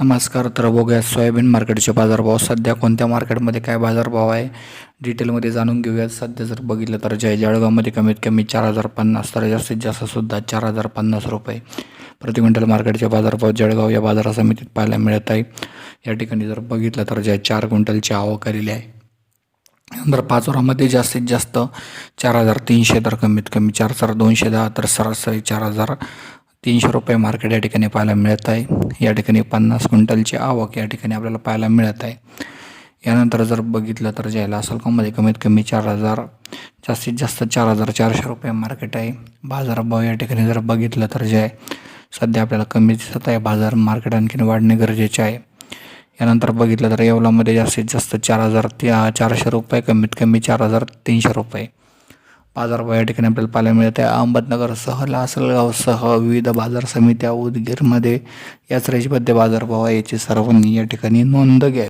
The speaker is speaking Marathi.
नमस्कार तर बघूया सोयाबीन मार्केटचे बाजारभाव. सध्या कोणत्या मार्केटमध्ये काय बाजारभाव आहे? डिटेलमध्ये जाणून घेऊयात. सध्या जर बघितलं तर जय जळगावमध्ये कमीत कमी चार हजार पन्नास तर जास्तीत जास्त सुद्धा चार हजार पन्नास रुपये प्रति क्विंटल मार्केटचे बाजारभाव जळगाव या बाजार समितीत पाहायला मिळत आहे. या ठिकाणी जर बघितलं तर जय चार क्विंटलची आवक आलेली आहे नंतर पाचोरामध्ये जास्तीत जास्त चार हजार तीनशे तर कमीत कमी चार हजार दोनशे दहा तर सरासरी चार हजार तीनशे रुपये मार्केट या ठिकाणी पाहायला मिळत आहे. या ठिकाणी पन्नास क्विंटलची आवक या ठिकाणी आपल्याला पाहायला मिळत आहे. यानंतर जर बघितलं तर ज्याला असालकामध्ये कमीत कमी चार हजार जास्तीत जास्त चार हजार चारशे रुपये मार्केट आहे. बाजारभाव या ठिकाणी जर बघितलं तर जे आहे सध्या आपल्याला कमी दिसत आहे. बाजार मार्केट आणखीन वाढणे गरजेचे आहे. यानंतर बघितलं तर येवलामध्ये जास्तीत जास्त चार हजार ते चारशे रुपये कमीत कमी चार हजार तीनशे रुपये. बाजारभाव या ठिकाणी आपल्याला पाहायला मिळत. आहे अहमदनगरसह लासलगावसह विविध बाजार समित्या उदगीरमध्ये याच रेंजमध्ये बाजारभाव आहे याची सर्वांनी या ठिकाणी नोंद घ्या.